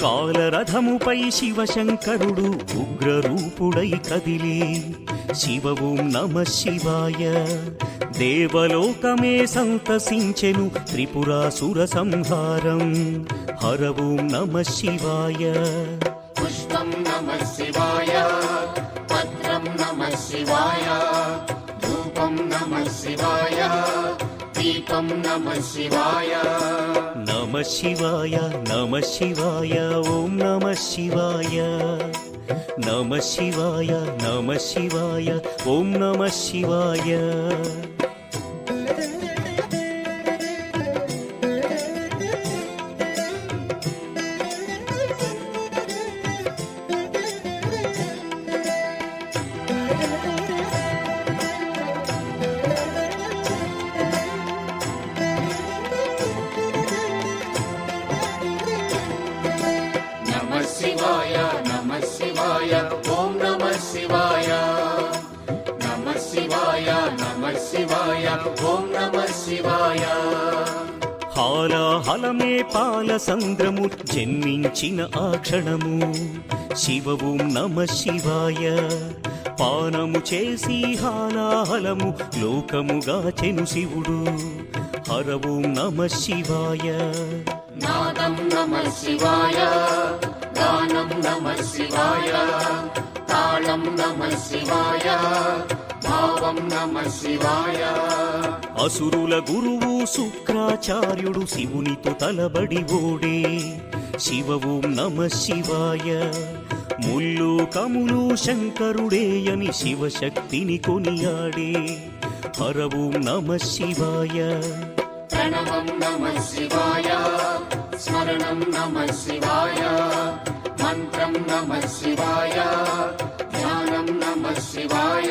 కాలరథముపై శివశంకరుడు ఉగ్రరూపుడై కదిలి శివ ఓం నమ శివాయ. దేవలోకమే సంతసించెను త్రిపురాసుర సంహారం హర ఓం నమ శివాయ. పుష్పం నమ శివాయ పత్రం నమ శివాయ ధూపం నమ శివాయ. దీపం నమ శివాయ నమ శివాయ నమ శివాయ ఓం నమ శివాయ నమ శివాయ నమ శివాయ ఓం నమ శివాయ శివాయ హాలాహలమే పాల సంద్రము జన్మించిన ఆ క్షణము. శివ ఓం నమ శివాయ. పానము చేసి హాలాహలము లోకముగా చెను శివుడు. హర ఓం నమ శివాయ. నాదం నమ శివాయ గానం నమ శివాయ తాళం నమ శివాయ భావం నమ శివాయ. అసురుల గురువు శుక్రాచార్యుడు శివునితో తలబడి ఓడే. శివ ఓం నమ శివాయ. ముల్లు కములు శంకరుడేయని శివశక్తిని కొనియాడే. హర ఓం నమ శివాయ. ప్రణవం నమ శివాయ. స్మరణం నమ శివాయ. మంత్రం నమ శివాయ. ధ్యానం నమ శివాయ.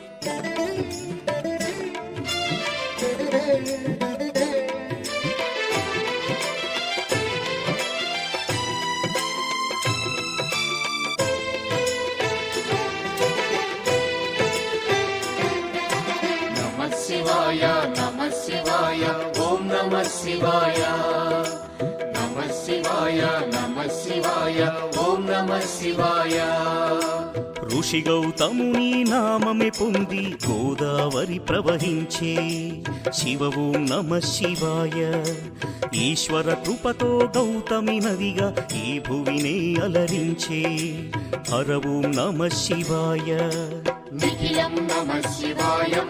శివాయ నమ శివాయ ఓం నమ శివాయ. నమ శివాయ నమ శివాయ ఓం నమ శివాయ. ఋషి గౌతముని నామమే పొంది గోదావరి ప్రవహించే శివ ఓం నమ శివాయ. ఈశ్వర కృపతో గౌతమి నదిగా ఈ భువినే అలరించే హర ఓం నమ శివాయ. నిఖిలం నమ శివాయం.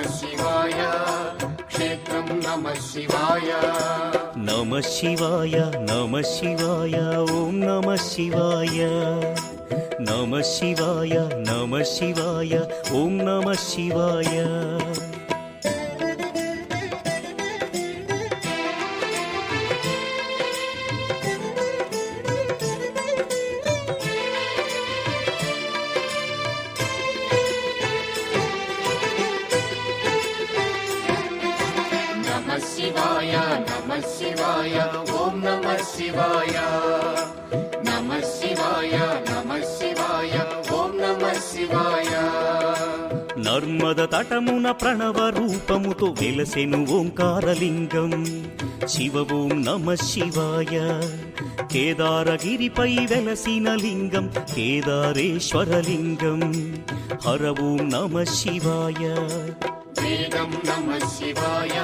తీర్థం నమ శివాయ. క్షేత్రం నమ శివాయ. నమ శివాయ నమ శివాయ ఓం నమ శివాయ. నమ శివాయ నమ శివాయ ఓం శివాయ. నమ శివాయ నమ శివాయ ఓం నమ శివాయ. నర్మద తటమున ప్రణవ రూపముతో వెలసెను ఓంకారలింగం. శివ ఓం నమ శివాయ. కేదారగిరిపై వెలసిన లింగం కేదారేశ్వరలింగం. హర ఓం నమ శివాయ. వేదం నమ శివాయ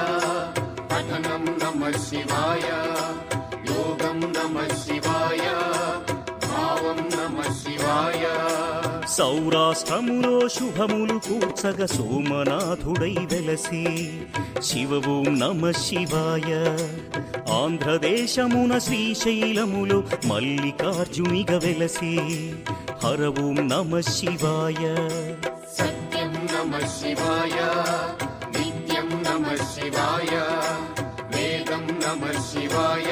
పఠనం నమ శివాయ. సౌరాష్ట్రములో శుభములు కూర్చగ సోమనాథుడై వెలసి శివ ఓం నమ శివాయ ఆంధ్రదేశమున శ్రీశైలములో మల్లికార్జునిగ వెలసి హర ఓం నమ శివాయ సత్యం నమ శివాయ నిత్యం నమ శివాయ వేదం నమ శివాయ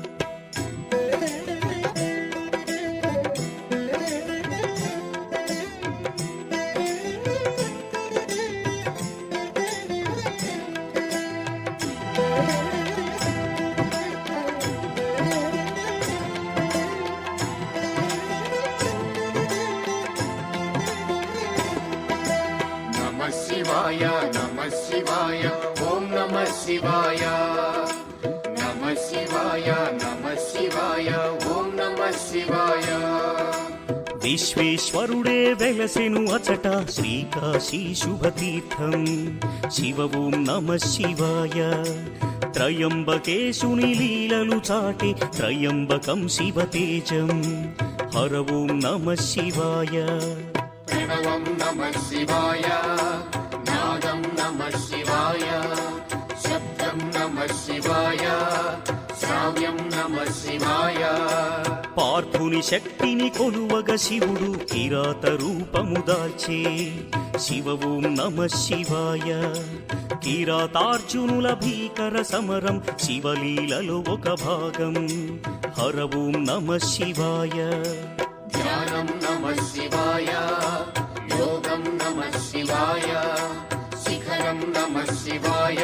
శివాయ. నమ శివాయ నమ శివాయ ఓం నమ శివాయ. విశ్వేశ్వరుడే వెలసెను అచట శ్రీకాశీ శుభతీర్థం. శివ ఓం నమ శివాయ. త్రయంబకేశుని లీలలు చాటి త్రయంబకం శివతేజం హర ఓం నమ శివాయ. ప్రణవం నమ శివాయ నాదం నమ శివాయ. నమ శివాయ శ్రావ్యం నమ శివాయ పార్థుని శక్తిని కొలువగ శివుడు కిరాత రూపము దాల్చే శివ ఓం నమ శివాయ కిరాతార్జునుల భీకర సమరం శివలీలలో ఒక భాగం. హర ఓం నమ శివాయ ధ్యానం నమ శివాయ యోగం నమ శివాయ శిఖరం నమ శివాయ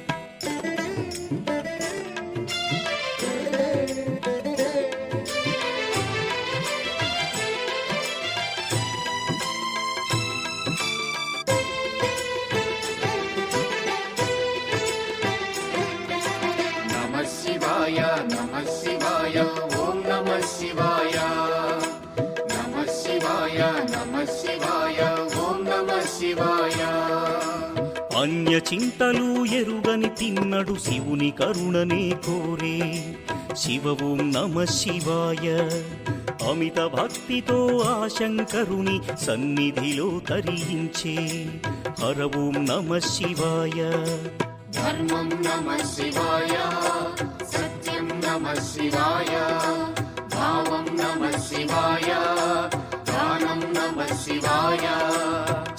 అన్య చింతలు ఎరుగని తిన్నడు శివుని కరుణనే కోరే. శివ ఓం నమ శివాయ. అమిత భక్తితో ఆ శంకరుని సన్నిధిలో తరించే హర ఓం నమ శివాయ. ధర్మం నమ శివాయ. సత్యం నమ శివాయ. భావం నమ శివాయ. దానం నమ శివాయ.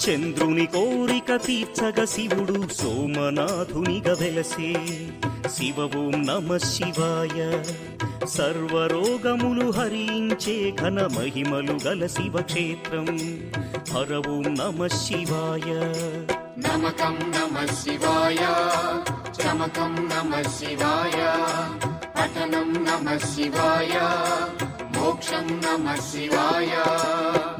చంద్రుని కోరిక తీర్చగ శివుడు సోమనాథునిగా వెలసే. శివ ఓం నమ శివాయ. సర్వరోగములు హరించే ఘన మహిమలు గల శివక్షేత్రం. హర ఓం నమ శివాయ. నమకం నమ శివాయ. చమకం నమ శివాయ. పఠనం నమ శివాయ. మోక్షం నమ శివాయ.